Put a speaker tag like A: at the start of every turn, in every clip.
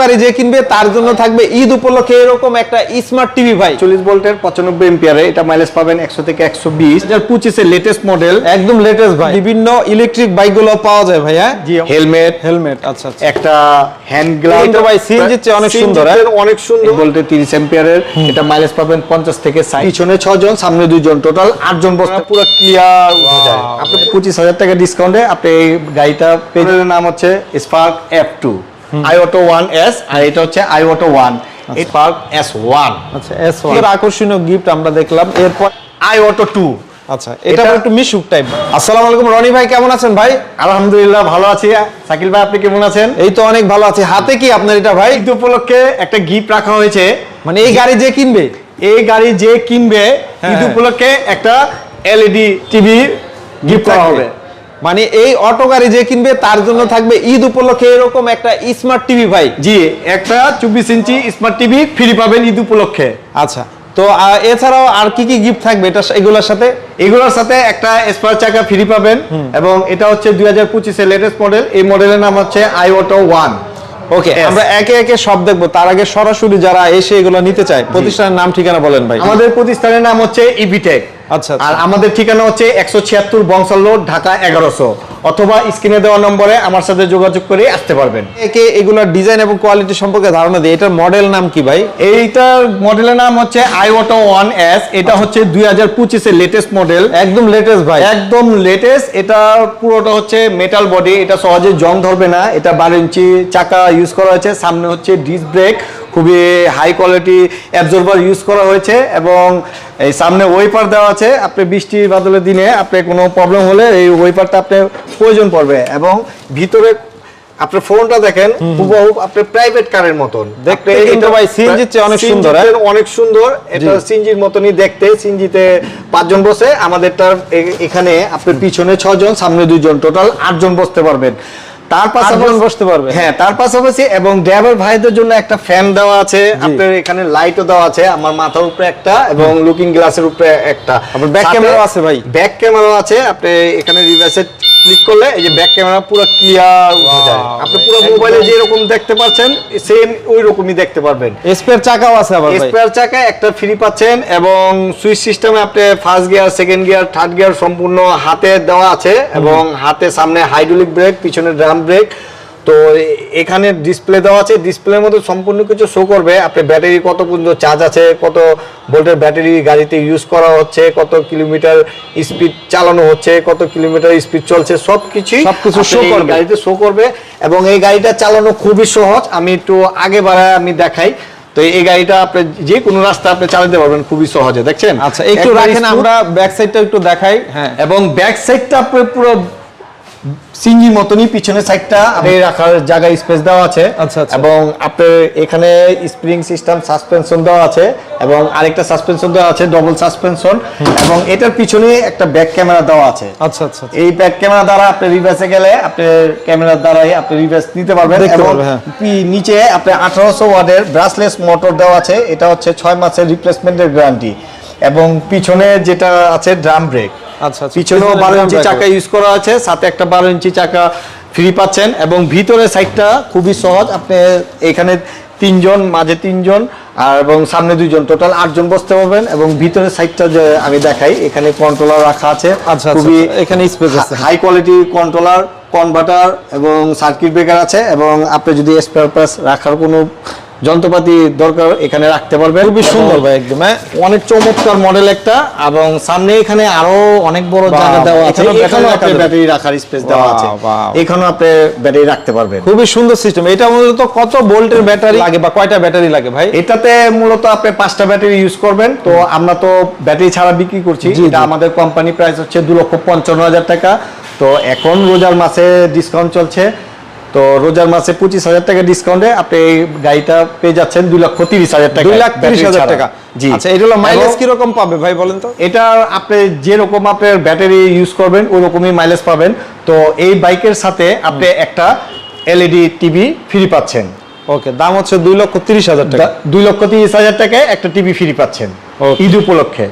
A: গাড়ি যে কিনবে তার জন্য থাকবে ঈদ উপলক্ষে এরকম একটা স্মার্ট টিভি ভাই।
B: চল্লিশ ভোল্টের পঁচানব্বই এম্পিয়ারে এটা মাইলেজ পাবেন একশো থেকে একশো বিশ। হাজার পঁচিশে লেটেস্ট মডেল
A: একদম লেটেস্ট ভাই। বিভিন্ন ইলেকট্রিক বাইকগুলো পাওয়া যায়
B: ভাইয়া। হেলমেট
A: হেলমেট আচ্ছা, আচ্ছা
B: একটা হ্যান্ড গ্লাভ
A: এটা ভাই সিএনজি হ্যাঁ? চেয়ে অনেক সুন্দর
B: অনেক সুন্দর। বলতে তিরিশ এম্পিয়ারের এটা মাইলেজ পাবেন 50 থেকে 60 পিছনে 6 জন সামনে 2 টোটাল আটজন জন বসতে। পুরো ক্লিয়ার উঠে পঁচিশ হাজার টাকা ডিসকাউন্টে আপনি এই গাড়িটা পেয়ে নাম হচ্ছে spark two iAuto one S আর এটা হচ্ছে আইওটো ওয়ান। এই পার্ক এস ওয়ান।
A: আচ্ছা এস ওয়ান। আকর্ষণীয় গিফট আমরা দেখলাম এরপর
B: টু। আলহামদুলিল্লাহ ভালো আছি। ভাই আপনি কেমন আছেন?
A: এই তো অনেক ভালো হাতে কি আপনার এটা ভাই?
B: উপলক্ষে একটা গিফট রাখা হয়েছে।
A: মানে এই গাড়ি যে কিনবে?
B: এই গাড়ি যে কিনবে উপলক্ষে
A: হ্যাঁ।
B: একটা এলইডি টিভি গিফট করা হবে
A: মানে এই অটো গাড়ি যে কিনবে তার জন্য থাকবে ঈদ উপলক্ষে এরকম একটা স্মার্ট টিভি ভাই।
B: জি একটা চব্বিশ ইঞ্চি স্মার্ট টিভি ফ্রি পাবেন ঈদ উপলক্ষে।
A: আচ্ছা তো এছাড়াও আর কি কি গিফট থাকবে এটা এগুলোর সাথে?
B: এগুলোর সাথে একটা স্পার চাকা ফ্রি পাবেন এবং এটা হচ্ছে দুই হাজার পঁচিশের লেটেস্ট মডেল এই মডেলের নাম হচ্ছে আই অটো ওয়ান
A: ওকে আমরা একে একে সব দেখব। তার আগে সরাসরি যারা এসে এগুলো নিতে চায় প্রতিষ্ঠানের নাম ঠিকানা বলেন ভাই।
B: আমাদের প্রতিষ্ঠানের নাম হচ্ছে ইভিটেক
A: আচ্ছা, আচ্ছা।
B: আর আমাদের ঠিকানা হচ্ছে একশো ছিয়াত্তর বংশাল রোড ঢাকা এগারোশো। অথবা স্ক্রিনে দেওয়া নম্বরে আমার সাথে যোগাযোগ করে আসতে পারবেন।
A: একে এগুলোর ডিজাইন এবং কোয়ালিটি সম্পর্কে ধারণা দিই এটার মডেল নাম কি ভাই?
B: এইটার মডেলের নাম হচ্ছে আই অটো ওয়ান এস এটা হচ্ছে দুই হাজার পঁচিশের লেটেস্ট মডেল
A: একদম লেটেস্ট ভাই।
B: একদম লেটেস্ট এটা পুরোটা হচ্ছে মেটাল বডি এটা সহজে জং ধরবে না এটা বারো ইঞ্চি চাকা ইউজ করা হয়েছে সামনে হচ্ছে ডিস ব্রেক খুবই হাই কোয়ালিটি অ্যাবজর্ভার ইউজ করা হয়েছে এবং এই সামনে ওয়েপার দেওয়া আছে। আপনি বৃষ্টি বাদলের দিনে আপনি কোনো প্রবলেম হলে এই ওয়েপারটা আপনার প্রয়োজন পড়বে এবং ভিতরে আপনার ফোনটা দেখেন হুবহু আপনার প্রাইভেট কারের মতন।
A: দেখতে
B: আপনি এটা-
A: ভাই CNG র চেয়ে অনেক সুন্দর, হ্যাঁ?
B: অনেক সুন্দর। এটা সিনজির মতনই দেখতে। সিনজিতে পাঁচজন বসে আমাদেরটার এখানে আপনার পিছনে ছজন সামনে দুইজন। টোটাল আটজন বসতে পারবেন। তার পাশাপাশি
A: বসতে পারবে।
B: হ্যাঁ তার পাশাপাশি এবং ড্রাইভার ভাইদের জন্য একটা ফ্যান দেওয়া আছে। আপনার এখানে লাইটও দেওয়া আছে। আমার মাথার উপরে একটা এবং লুকিং গ্লাসের উপরে একটা।
A: ব্যাক camera আছে ভাই।
B: ব্যাক ক্যামেরাও আছে। আপনি এখানে রিভার্সে ক্লিক করলে এই যে ব্যাক ক্যামেরা পুরো ক্লিয়ার উঠে যায়। আপনি পুরো মোবাইলে যে রকম দেখতে পাচ্ছেন সেম ওই রকমই দেখতে পারবেন।
A: স্পেয়ার চাকাও আছে আবার ভাই।
B: স্পেয়ার চাকা একটা ফ্রি পাচ্ছেন এবং সুইচ সিস্টেমে আপনি first gear second gear third gear সম্পূর্ণ হাতে দেওয়া আছে এবং হাতে সামনে হাইড্রোলিক ব্রেক পিছনে ড্রাম ব্রেক তো এখানে ডিসপ্লে দেওয়া আছে। ডিসপ্লের মধ্যে সম্পূর্ণ কিছু শো করবে। আপনি ব্যাটারি কত পর্যন্ত চার্জ আছে কত ভোল্টের ব্যাটারি গাড়িতে ইউজ করা হচ্ছে কত কিলোমিটার স্পিড চালানো হচ্ছে কত কিলোমিটার স্পিড চলছে সব কিছুই
A: সবকিছু
B: আপনি
A: show
B: এই
A: করবে।
B: গাড়িতে শো করবে এবং এই গাড়িটা চালানো খুবই সহজ। আমি একটু আগে বাড়ায় আমি দেখাই। তো এই গাড়িটা আপনি যে কোনো রাস্তা আপনি চালাতে পারবেন খুবই সহজে দেখছেন?
A: আচ্ছা একটু রাখেন আমরা ব্যাক সাইডটা একটু দেখাই। হ্যাঁ।
B: এবং ব্যাক সাইডটা আপনি পুরো সিঞ্জি মতনই পিছনের সাইডটা আপনি রাখার জায়গায় স্পেস দেওয়া আছে।
A: আচ্ছা, আচ্ছা।
B: এবং আপনার এখানে স্প্রিং সিস্টেম সাসপেনশন দেওয়া আছে এবং আরেকটা সাসপেনশন দেওয়া আছে ডবল সাসপেনশন এবং এটার পিছনে একটা ব্যাক ক্যামেরা দেওয়া আছে।
A: আচ্ছা আচ্ছা আচ্ছা।
B: এই ব্যাক ক্যামেরা দ্বারা আপনি রিভার্সে গেলে আপনি ক্যামেরার দ্বারাই আপনি রিভার্স নিতে পারবেন এবং
A: হ্যাঁ।
B: নিচে আপনি আঠারোশো ওয়ার্ডের ব্রাসলেস মোটর দেওয়া আছে। এটা হচ্ছে ছয় মাসের রিপ্লেসমেন্টের গ্যারান্টি এবং পিছনে যেটা আছে ড্রাম ব্রেক
A: আচ্ছা, আচ্ছা।
B: পিছনেও
A: পিছনে
B: বারো ইঞ্চি চাকা ইউজ করা আছে সাথে একটা বারো ইঞ্চি চাকা ফ্রি পাচ্ছেন এবং ভিতরের সাইডটা খুবই সহজ আপনি এখানে তিনজন মাঝে তিনজন আর এবং সামনে দুইজন টোটাল আটজন বসতে পারবেন এবং ভিতরের সাইডটা যে আমি দেখাই এখানে কন্ট্রোলার রাখা আছে
A: আচ্ছা,
B: খুবই
A: আচ্ছা, এখানে space আছে।
B: হাই কোয়ালিটি কন্ট্রোলার কনভার্টার এবং সার্কিট ব্রেকার আছে এবং আপনি যদি স্পেয়ার পার্টস রাখার কোনো যন্ত্রপাতি দরকার এখানে রাখতে পারবে
A: খুবই সুন্দর ভাই একদম হ্যাঁ।
B: অনেক চমৎকার মডেল একটা এবং সামনে এখানে আরও অনেক বড় জায়গা দেওয়া আছে।
A: রাখা
B: আপনি ব্যাটারি রাখার স্পেস দেওয়া আছে।
A: বাহ।
B: এখানেও আপনি ব্যাটারি রাখতে পারবেন।
A: খুবই সুন্দর সিস্টেম এটা মূলত কত ভোল্টের ব্যাটারি লাগে বা কয়টা ব্যাটারি লাগে ভাই?
B: এটাতে মূলত আপনি পাঁচটা ব্যাটারি ইউজ করবেন। তো আমরা তো ব্যাটারি ছাড়া বিক্রি করছি। এটা আমাদের কোম্পানি প্রাইস হচ্ছে দু লক্ষ পঞ্চান্ন হাজার টাকা। তো এখন রোজার মাসে ডিসকাউন্ট চলছে। তো রোজার মাসে পঁচিশ হাজার টাকা ডিসকাউন্টে আপনি এই গাড়িটা পেয়ে যাচ্ছেন দুই লক্ষ তিরিশ হাজার টাকা
A: দুই লাখ তিরিশ হাজার টাকা।
B: জি।
A: আচ্ছা এটা মাইলেজ কীরকম পাবে ভাই বলেন তো?
B: এটা আপনি যেরকম আপনার ব্যাটারি ইউজ করবেন ওই রকমই মাইলেজ পাবেন। তো এই বাইকের সাথে আপনি একটা এলইডি টিভি ফ্রি পাচ্ছেন।
A: ওকে দাম হচ্ছে দুই লক্ষ তিরিশ হাজার টাকা।
B: দুই লক্ষ তিরিশ হাজার টাকায় একটা টিভি ফ্রি পাচ্ছেন. ঈদ উপলক্ষে।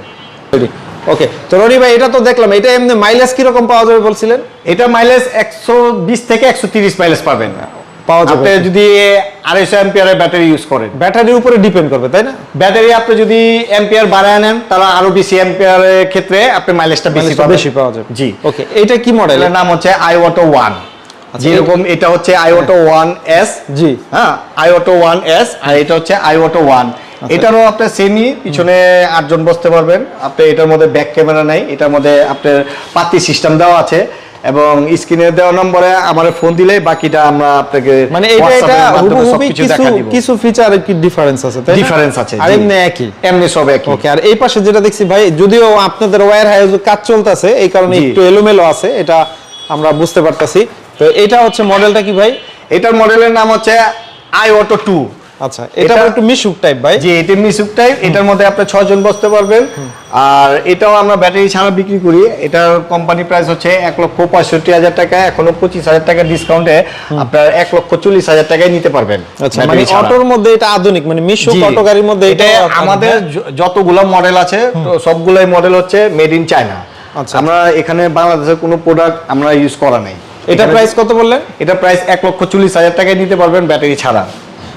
A: ওকে তো রনি ভাই এটা তো দেখলাম এটা এমনি মাইলেজ কীরকম পাওয়া যাবে বলছিলেন?
B: এটা মাইলেজ একশো বিশ থেকে একশো তিরিশ মাইলেজ পাবেন।
A: পাওয়া যাবে।
B: যদি আড়াইশো এম্পিয়ারের ব্যাটারি ইউজ করেন।
A: ব্যাটারির উপরে ডিপেন্ড করবে তাই না?
B: ব্যাটারি আপনি যদি এম্পিয়ার বাড়ায় নেন তাহলে আরও বেশি এম্পিয়ারের ক্ষেত্রে আপনি মাইলেজটা বেশি
A: পাওয়া যাবে।
B: জি।
A: ওকে এটা কি মডেল
B: এর নাম হচ্ছে আই ওয়াটো ওয়ান যেরকম এটা হচ্ছে I auto one S
A: G
B: হ্যাঁ আই অটো ওয়ান এস আর এটা হচ্ছে আই অটো ওয়ান
A: আচ্ছা।
B: এটারও আপনার সেমি পিছনে আটজন বসতে পারবেন আপনি এটার মধ্যে ব্যাক ক্যামেরা নাই এটার মধ্যে আপনার পাতি সিস্টেম দেওয়া আছে এবং স্ক্রিনে দেওয়া নম্বরে আমার ফোন দিলে বাকিটা আমরা আপনাকে
A: মানে এটা এটা
B: এর
A: হুবহু
B: সবকিছু
A: কিছু। কিছু ফিচার কি ডিফারেন্স আছে তাই?
B: Difference আছে,
A: আর এমনি একই
B: এমনি সব একই
A: ওকে আর এই পাশে যেটা দেখছি ভাই যদিও আপনাদের ওয়্যার হাউস কাজ চলতেছে এই কারণে। একটু এলোমেলো আছে এটা আমরা বুঝতে পারতাছি। তো এটা হচ্ছে মডেলটা কি ভাই?
B: এটার মডেলের নাম হচ্ছে আই অটো টু
A: আচ্ছা এটা একটু মিশুক টাইপ ভাই।
B: যে এটা মিশুক টাইপ এটার মধ্যে আপনি ছয়জন বসতে পারবেন। আর এটাও আমরা ব্যাটারি ছাড়া বিক্রি করি। এটার কোম্পানি প্রাইস হচ্ছে এক লক্ষ পঁয়ষট্টি হাজার টাকা। এখনও পঁচিশ হাজার টাকা ডিসকাউন্টে আপনার এক লক্ষ চল্লিশ হাজার টাকায় নিতে পারবেন
A: আচ্ছা মানে। অটোর মধ্যে এটা আধুনিক মানে মিশুক
B: জি।
A: অটো গাড়ির মধ্যে
B: এটা আমাদের য- যতগুলো মডেল আছে তো সবগুলাই মডেল হচ্ছে মেড ইন চায়না। আমরা এখানে বাংলাদেশের কোনো প্রোডাক্ট আমরা ইউজ করা নেই।
A: এটা প্রাইস কত বললেন?
B: এটা প্রাইস এক লক্ষ চল্লিশ হাজার টাকায় নিতে পারবেন ব্যাটারি ছাড়া।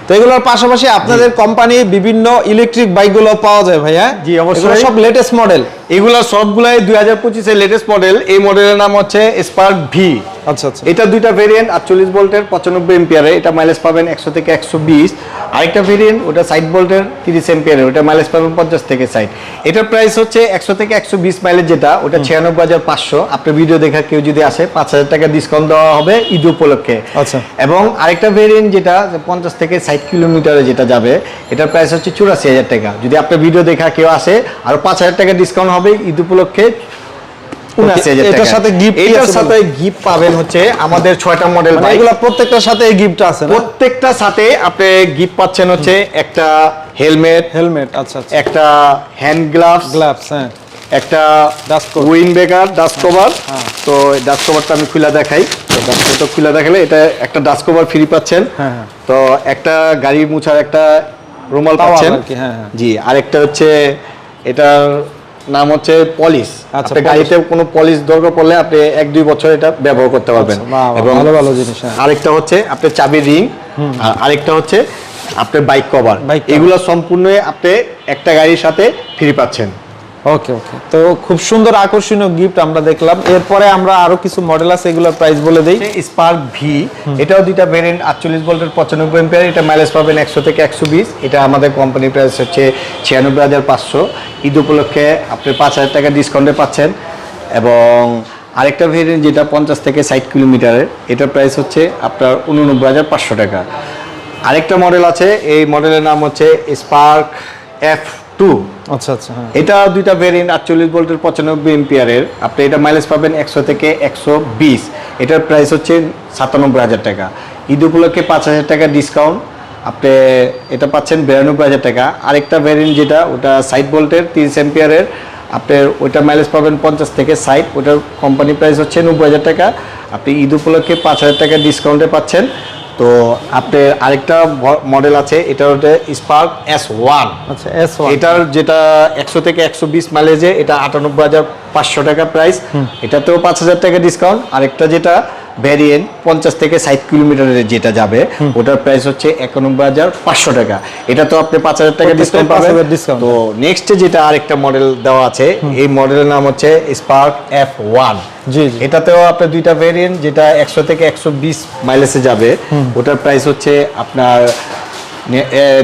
A: তো এগুলোর পাশাপাশি আপনাদের কোম্পানি বিভিন্ন ইলেকট্রিক বাইকগুলো পাওয়া যায় ভাই হ্যাঁ
B: জি, অবশ্যই।
A: সব লেটেস্ট মডেল
B: এগুলো সবগুলাই দুই হাজার পঁচিশের লেটেস্ট মডেল এই মডেলের নাম হচ্ছে স্পার্ক ভি
A: আচ্ছা আচ্ছা।
B: এটা দুইটা ভেরিয়েন্ট আটচল্লিশ ভোল্টের পঁচানব্বই এম্পিয়ারে এটা মাইলেজ পাবেন একশো থেকে একশো বিশ। আরেকটা ভেরিয়েন্ট ওটা ষাট ভোল্টের তিরিশ এম্পিয়ারে ওটা মাইলেজ পাবেন পঞ্চাশ থেকে ষাট। এটার প্রাইস হচ্ছে একশো থেকে একশো বিশ মাইলেজ যেটা ওটা ছিয়ানব্বই হাজার পাঁচশো। আপনার ভিডিও দেখা কেউ যদি আসে পাঁচ হাজার টাকা ডিসকাউন্ট দেওয়া হবে ঈদ উপলক্ষে।
A: আচ্ছা।
B: এবং আরেকটা ভেরিয়েন্ট যেটা পঞ্চাশ থেকে ষাট কিলোমিটারে যেটা যাবে এটার প্রাইস হচ্ছে চুরাশি হাজার টাকা। যদি আপনার ভিডিও দেখা কেউ আসে আরও পাঁচ হাজার টাকা ডিসকাউন্ট হবে ঈদ উপলক্ষে।
A: এটার। সাথে
B: এটার গিফট পাবেন হচ্ছে আমাদের মডেল
A: মানে
B: বাইক
A: প্রত্যেকটার সাথে এই গিফট আছে
B: সাথে আপনি গিফট পাচ্ছেন হচ্ছে একটা হেলমেট
A: হেলমেট আচ্ছা আচ্ছা
B: একটা হ্যান্ড গ্লাভস
A: গ্লাভস হ্যাঁ
B: একটা। উইন ডাস্ট কভার
A: হ্যাঁ।
B: তো ডাস্ট কভারটা আমি খুলে দেখাই ডাস্ট কভারটা খুলে দেখালে এটা একটা ডাস্ট কভার ফ্রি পাচ্ছেন
A: হ্যাঁ, হ্যাঁ।
B: তো একটা গাড়ি মুছার একটা রুমাল পাচ্ছেন
A: হ্যাঁ, হ্যাঁ।
B: জি আরেকটা হচ্ছে এটার নাম হচ্ছে পলিশ।
A: আচ্ছা,
B: আপনি গাড়িতে কোনো পলিশ দরকার পড়লে আপনি এক দুই বছর এটা ব্যবহার করতে পারবেন।
A: আচ্ছা, বাহ, ভালো ভালো জিনিস, হ্যাঁ।
B: আরেকটা হচ্ছে আপনার চাবি রিং আর আরেকটা হচ্ছে আপনার বাইক কভার। এগুলো সম্পূর্ণই আপনি একটা গাড়ির সাথে ফ্রি পাচ্ছেন।
A: ওকে ওকে তো খুব সুন্দর আকর্ষণীয় গিফট আমরা দেখলাম। এরপরে আমরা আরও কিছু মডেল আছে এগুলোর প্রাইস বলে দেই।
B: স্পার্ক ভি এটাও দুইটা ভেরিয়েন্ট আটচল্লিশ ভোল্টের পঁচানব্বই এম্পিয়ার এটা মাইলেজ পাবেন একশো থেকে একশো বিশ। এটা আমাদের কোম্পানি প্রাইস হচ্ছে ছিয়ানব্বই হাজার পাঁচশো। ঈদ উপলক্ষে আপনি পাঁচ হাজার টাকা ডিসকাউন্টে পাচ্ছেন। এবং আরেকটা ভেরিয়েন্ট যেটা পঞ্চাশ থেকে ষাট কিলোমিটারের এটার প্রাইস হচ্ছে আপনার উননব্বই হাজার পাঁচশো টাকা। আরেকটা মডেল আছে এই মডেলের নাম হচ্ছে স্পার্ক এফ টু।
A: আচ্ছা আচ্ছা হ্যাঁ।
B: এটা দুইটা ভেরিয়েন্ট আটচল্লিশ ভোল্টের পঁচানব্বই এম্পিয়ারের আপনি এটা মাইলেজ পাবেন একশো থেকে একশো বিশ। এটার প্রাইস হচ্ছে সাতানব্বই হাজার টাকা। ঈদ উপলক্ষে পাঁচ হাজার টাকা ডিসকাউন্ট আপনি এটা পাচ্ছেন বিরানব্বই হাজার টাকা। আরেকটা ভেরিয়েন্ট যেটা ওটা ষাট ভোল্টের তিরিশ এম্পিয়ারের আপনার ওইটা মাইলেজ পাবেন পঞ্চাশ থেকে ষাট। ওটার কোম্পানি প্রাইস হচ্ছে নব্বই হাজার টাকা। আপনি ঈদ উপলক্ষে পাঁচ হাজার টাকা ডিসকাউন্টে পাচ্ছেন। তো আপনার আরেকটা মডেল আছে এটা হচ্ছে স্পার্ক এস ওয়ান
A: আচ্ছা এস ওয়ান
B: এটার যেটা একশো থেকে একশো বিশ মাইলেজে এটা আটানব্বই হাজার পাঁচশো টাকা প্রাইস এটাতেও পাঁচ হাজার টাকা ডিসকাউন্ট আরেকটা যেটা ভ্যারিয়েন্ট পঞ্চাশ থেকে ষাট কিলোমিটারের যেটা যাবে ওটার প্রাইস হচ্ছে একানব্বই হাজার পাঁচশো টাকা। এটা তো আপনি পাঁচ হাজার টাকা ডিসকাউন্ট পাবেন।
A: 5,000
B: তো নেক্সট যেটা আরেকটা মডেল দেওয়া আছে এই মডেলের নাম হচ্ছে স্পার্ক এফ ওয়ান এটাতেও আপনার দুইটা ভেরিয়েন্ট যেটা একশো থেকে একশো বিশ মাইলেজে যাবে ওটার প্রাইস হচ্ছে আপনার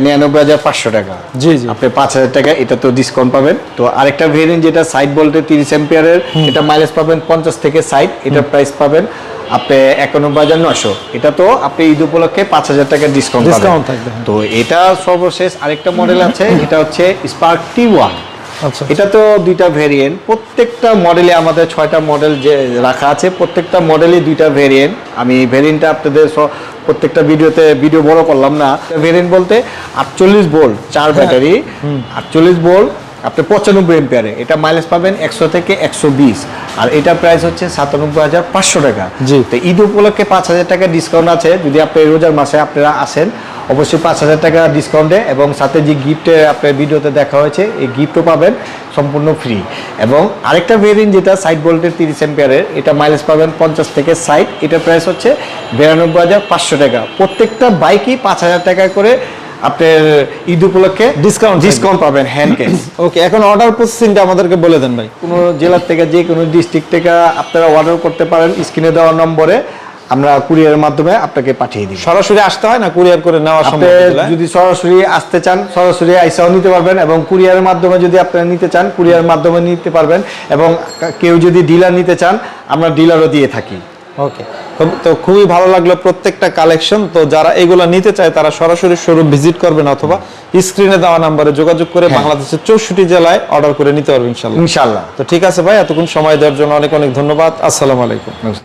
B: নিরানব্বই হাজার পাঁচশো টাকা।
A: জি জি।
B: আপনি পাঁচ হাজার টাকা এটা তো ডিসকাউন্ট পাবেন। তো আরেকটা ভেরিয়েন্ট যেটা সাইড বলতে তিরিশ এম্পিয়ারের এটা মাইলেজ পাবেন পঞ্চাশ থেকে সাইড এটার প্রাইস পাবেন আপনি একানব্বই হাজার নশো এটা তো আপনি ঈদ উপলক্ষে পাঁচ হাজার টাকা ডিসকাউন্ট
A: Discount থাকবে, হ্যাঁ।
B: তো এটা সর্বশেষ আরেকটা মডেল আছে এটা হচ্ছে স্পার্ক টি ওয়ান
A: আচ্ছা।
B: এটা তো দুইটা ভেরিয়েন্ট প্রত্যেকটা মডেলে আমাদের ছয়টা মডেল যে রাখা আছে প্রত্যেকটা মডেলই দুইটা ভেরিয়েন্ট আমি ভেরিয়েন্টটা আপনাদের প্রত্যেকটা ভিডিওতে ভিডিও বড় করলাম না। ভেরিয়েন্ট বলতে আটচল্লিশ ভোল্ট চার ব্যাটারি আটচল্লিশ ভোল্ট আপনি পঁচানব্বই এম্পিয়ারে এটা মাইলেজ পাবেন একশো থেকে একশো বিশ। আর এটা প্রাইস হচ্ছে সাতানব্বই হাজার পাঁচশো টাকা।
A: জি।
B: তো ঈদ উপলক্ষে পাঁচ হাজার টাকা ডিসকাউন্ট আছে। যদি আপনি রোজার মাসে আপনারা আসেন অবশ্যই পাঁচ হাজার টাকা ডিসকাউন্টে এবং সাথে যে গিফটে আপনার ভিডিওতে দেখা হয়েছে এই গিফটও পাবেন সম্পূর্ণ ফ্রি এবং আরেকটা ভেরিয়েন্ট যেটা সাইড ভোল্টের তিরিশ এম্পিয়ারের এটা মাইলেজ পাবেন পঞ্চাশ থেকে সাইড এটা প্রাইস হচ্ছে বিরানব্বই হাজার পাঁচশো টাকা। প্রত্যেকটা বাইকই পাঁচ হাজার টাকা করে আপনার ঈদ উপলক্ষে
A: থাকবে।
B: ডিসকাউন্ট পাবেন হ্যান্ড ক্যাশ
A: ওকে এখন অর্ডার প্রসেসিংটা আমাদেরকে বলে দেন ভাই।
B: কোনো জেলার থেকে যে কোনো ডিস্ট্রিক্ট থেকে আপনারা অর্ডার করতে পারেন স্ক্রিনে দেওয়া নম্বরে আমরা কুরিয়ারের মাধ্যমে আপনাকে পাঠিয়ে দিই
A: সরাসরি আসতে হয় না? কুরিয়ার করে নেওয়া সম্ভব
B: যদি সরাসরি আসতে চান সরাসরি আইসাও নিতে পারবেন এবং কুরিয়ারের মাধ্যমে যদি আপনারা নিতে চান কুরিয়ারের মাধ্যমে নিতে পারবেন এবং কেউ যদি ডিলার নিতে চান আমরা ডিলারও দিয়ে থাকি।
A: ওকে তো খুবই ভালো লাগল প্রত্যেকটা কালেকশন তো যারা এগুলো নিতে চায় তারা সরাসরি শোরুম ভিজিট করবেন অথবা স্ক্রিনে দেওয়া নাম্বারে যোগাযোগ করে
B: হ্যাঁ।
A: বাংলাদেশের চৌষট্টি জেলায় অর্ডার করে নিতে পারবেন ইনশাল্লাহ
B: ইনশাল্লাহ
A: তো ঠিক আছে ভাই এতক্ষণ সময় দেওয়ার জন্য অনেক অনেক ধন্যবাদ। আসসালামু আলাইকুম।